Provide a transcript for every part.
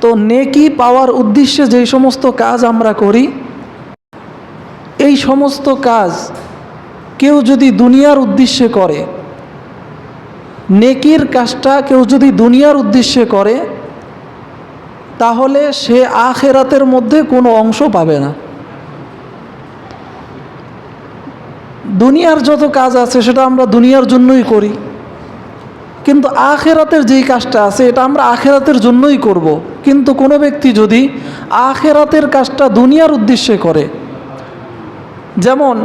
তো নেকি পাওয়ার উদ্দেশ্যে যেই সমস্ত কাজ আমরা করি, এই সমস্ত কাজ কেউ যদি দুনিয়ার উদ্দেশ্যে করে, নেকির কাজটা কেউ যদি দুনিয়ার উদ্দেশ্যে করে, তাহলে সে আখেরাতের মধ্যে কোনো অংশ পাবে না। দুনিয়ার যত কাজ আছে, সেটা আমরা দুনিয়ার জন্যই করি। কিন্তু আখেরাতের যেই কাজটা আছে, এটা আমরা আখেরাতের জন্যই করব। কিন্তু কোনো ব্যক্তি যদি আখেরাতের কাজটা দুনিয়ার উদ্দেশ্যে করে, যেমন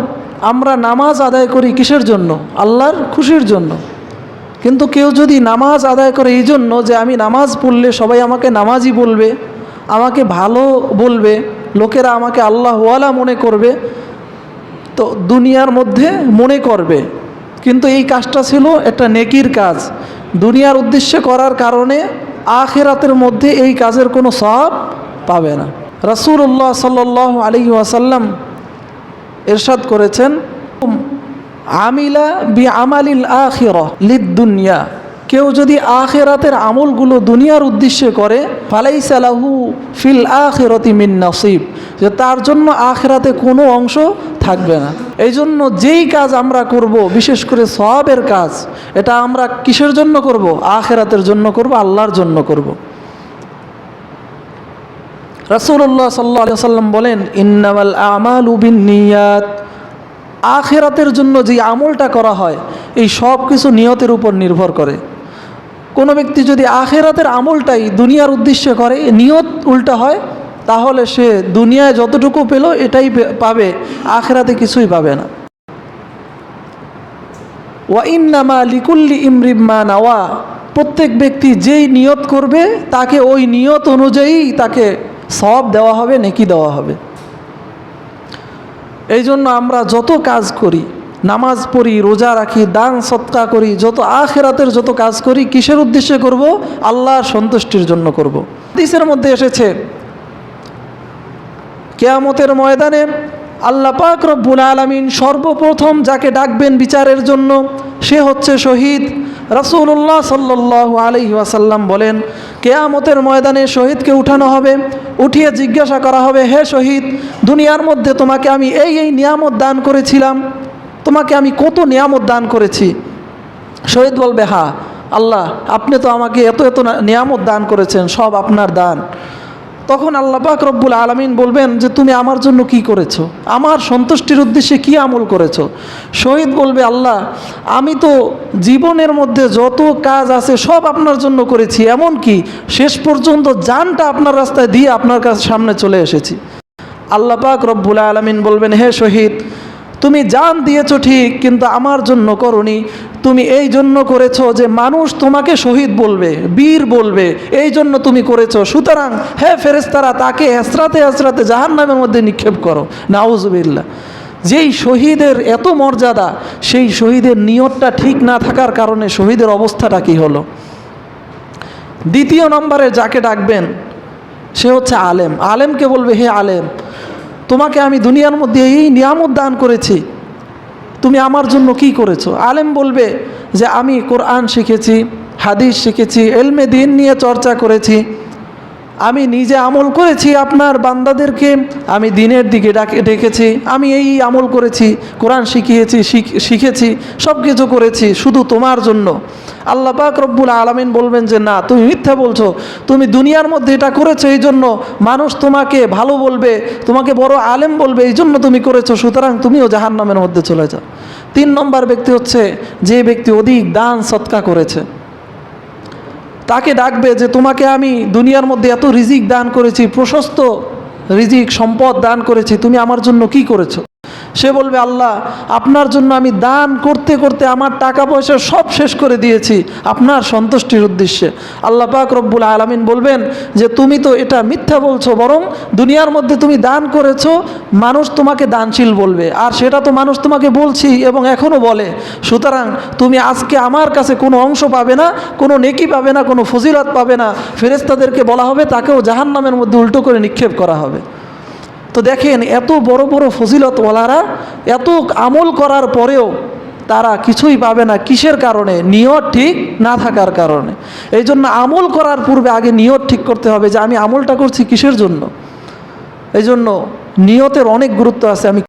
আমরা নামাজ আদায় করি কিসের জন্য? আল্লাহর খুশির জন্য। কিন্তু কেউ যদি নামাজ আদায় করে এই জন্য যে আমি নামাজ পড়লে সবাই আমাকে নামাজই বলবে, আমাকে ভালো বলবে, লোকেরা আমাকে আল্লাহওয়ালা মনে করবে, তো দুনিয়ার মধ্যে মনে করবে। কিন্তু এই কাজটা ছিল একটা নেকির কাজ। দুনিয়ার উদ্দেশ্যে করার কারণে আখেরাতের মধ্যে এই কাজের কোনো সব পাবে না। রাসুল্লাহ সাল্লাহ আলী ওয়াসাল্লাম এরশাদ করেছেন, আমিলা বি আমালিল লিদ দুনিয়া কেউ যদি আখেরাতের আমলগুলো দুনিয়ার উদ্দেশ্যে করে ফালাই সালাহু ফিল আখেরতি মিন নসিব। যে তার জন্য আখেরাতে কোনো অংশ থাকবে না। এই জন্য যেই কাজ আমরা করব, বিশেষ করে সবের কাজ, এটা আমরা কিসের জন্য করব? আখেরাতের জন্য করব, আল্লাহর জন্য করব। রাসুল্লাহ সাল্লাহ সাল্লাম বলেন, ইন্নামাল আমাল উবিন নিয়াত আখেরাতের জন্য যে আমলটা করা হয়, এই সব কিছু নিয়তের উপর নির্ভর করে। কোনো ব্যক্তি যদি আখেরাতের আমলটাই দুনিয়ার উদ্দেশ্যে করে, নিয়ত উল্টা হয় তাহলে সে দুনিয়ায় যতটুকু পেল এটাই পাবে, আখেরাতে কিছুই পাবে না। ওয়াইন্নামা লিকুল্লি ইমরিম্মা নাওয়া। প্রত্যেক ব্যক্তি যেই নিয়ত করবে, তাকে ওই নিয়ত অনুযায়ী তাকে সব দেওয়া হবে, নেকি দেওয়া হবে। এই জন্য আমরা যত কাজ করি, নামাজ পড়ি, রোজা রাখি, দান, সৎকা করি, যত আখেরাতের যত কাজ করি, কিসের উদ্দেশ্যে করব? আল্লাহর সন্তুষ্টির জন্য করব। দিসের মধ্যে এসেছে কেয়ামতের ময়দানে আল্লাহ পাক রব্বুল আলমিন সর্বপ্রথম যাকে ডাকবেন বিচারের জন্য, সে হচ্ছে শহীদ রাসুল্লাহ সাল্লাহ আলহি ওয়াসাল্লাম বলেন, কেয়ামতের ময়দানে শহীদকে উঠানো হবে, উঠিয়ে জিজ্ঞাসা করা হবে, হে শহীদ, দুনিয়ার মধ্যে তোমাকে আমি এই এই নিয়ামত দান করেছিলাম, তোমাকে আমি কত নিয়ামত দান করেছি? শহীদ বলবে, হা, আল্লাহ, আপনি তো আমাকে এত এত নিয়ামত দান করেছেন, সব আপনার দান। তখন আল্লাহ পাক রব্বুল আলমিন বলবেন যে তুমি আমার জন্য কি করেছ? আমার সন্তুষ্টির উদ্দেশ্যে কি আমল করেছ? শহীদ বলবে, আল্লাহ, আমি তো জীবনের মধ্যে যত কাজ আছে সব আপনার জন্য করেছি, এমন কি শেষ পর্যন্ত যানটা আপনার রাস্তায় দিয়ে আপনার কাছে সামনে চলে এসেছি। আল্লাহ পাক রব্বুল আলমিন বলবেন, হে শহীদ তুমি জান দিয়েছ ঠিক, কিন্তু আমার জন্য করনি। তুমি এই জন্য করেছ যে মানুষ তোমাকে শহীদ বলবে, বীর বলবে, এই জন্য তুমি করেছ। সুতরাং হে ফেরেস্তারা তাকে হেসরাতে হেসরাতে জাহান নামের মধ্যে নিক্ষেপ করো। নাউজবিল্লা যেই শহীদের এত মর্যাদা, সেই শহীদের নিয়তটা ঠিক না থাকার কারণে শহীদের অবস্থাটা কি হলো? দ্বিতীয় নম্বরে যাকে ডাকবেন, সে হচ্ছে আলেম। আলেমকে বলবে, হে আলেম তোমাকে আমি দুনিয়ার মধ্যে এই নিয়ামত দান করেছি। তুমি আমার জন্য কি করেছ? আলেম বলবে যে আমি কোরআন শিখেছি, হাদিস শিখেছি, এলমে দিন নিয়ে চর্চা করেছি। আমি নিজে আমল করেছি, আপনার বান্দাদেরকে আমি দিনের দিকে ডাকে, ডেকেছি, আমি এই আমল করেছি, কোরআন শিখিয়েছি শিখেছি সব কিছু করেছি শুধু তোমার জন্য। আল্লাহ পাক রব্বুল আলমিন বলবেন যে, না, তুমি মিথ্যা বলছো। তুমি দুনিয়ার মধ্যে এটা করেছ, এই জন্য মানুষ তোমাকে ভালো বলবে, তোমাকে বড় আলেম বলবে, এই জন্য তুমি করেছ, সুতরাং তুমিও জাহান্নামের মধ্যে চলে যাও। তিন নম্বর ব্যক্তি হচ্ছে যে ব্যক্তি অধিক দান, সৎকা করেছে। তাকে ডাকবে যে তোমাকে আমি দুনিয়ার মধ্যে এত রিজিক দান করেছি, প্রশস্ত রিজিক, সম্পদ দান করেছি, তুমি আমার জন্য কি করেছ? সে বলবে, আল্লাহ, আপনার জন্য আমি দান করতে করতে আমার টাকা পয়সা সব শেষ করে দিয়েছি, আপনার সন্তুষ্টির উদ্দেশ্যে। আল্লাহ পাক রব্বুল আলমিন বলবেন যে, তুমি তো এটা মিথ্যা বলছো, বরং দুনিয়ার মধ্যে তুমি দান করেছ, মানুষ তোমাকে দানশীল বলবে, আর সেটা তো মানুষ তোমাকে বলছি এবং এখনও বলে। সুতরাং তুমি আজকে আমার কাছে কোনো অংশ পাবে না, কোনো নেকি পাবে না, কোনো ফজিলত পাবে না। ফেরেস্তাদেরকে বলা হবে, তাকেও জাহান নামের মধ্যে উল্টো করে নিক্ষেপ করা হবে। তো দেখেন, এত বড় বড় ফজিলতওয়ালারা এত আমল করার পরেও তারা কিছুই পাবে না কিসের কারণে? নিয়ত ঠিক না থাকার কারণে। এই জন্য আমল করার পূর্বে আগে নিয়ত ঠিক করতে হবে যে আমি আমলটা করছি কিসের জন্য? এই জন্য নিয়তের অনেক গুরুত্ব আছে, আমি